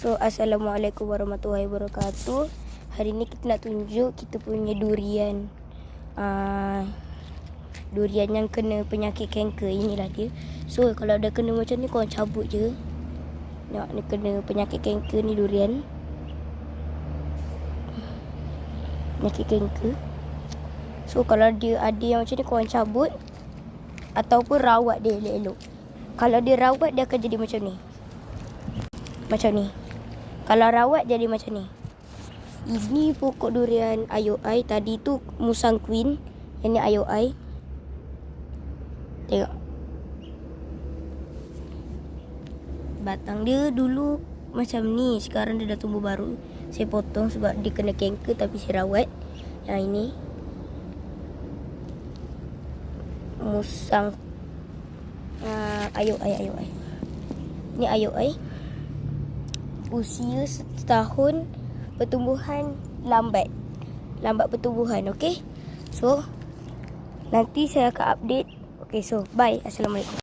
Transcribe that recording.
So Assalamualaikum warahmatullahi wabarakatuh. Hari ni kita nak tunjuk kita punya durian. Uh, Durian yang kena penyakit kanker Inilah dia. So kalau dah kena macam ni korang cabut je. Tengok ni kena penyakit kanker ni durian. Penyakit kanker. So kalau dia ada yang macam ni korang cabut. Ataupun rawat dia elok-elok. Kalau dia rawat dia akan jadi macam ni. Macam ni Kalau rawat jadi macam ni? Ini pokok durian ayo ai. Tadi tu musang queen. Yang ni ayo ai. Tengok. Batang dia dulu macam ni. Sekarang dia dah tumbuh baru. Saya potong sebab dia kena kanker Tapi saya rawat. Yang ini. Musang uh, Ayo ayo ai. Ni ayo ai Usia setahun Pertumbuhan lambat. Lambat pertumbuhan okay So Nanti saya akan update. Okay so bye. Assalamualaikum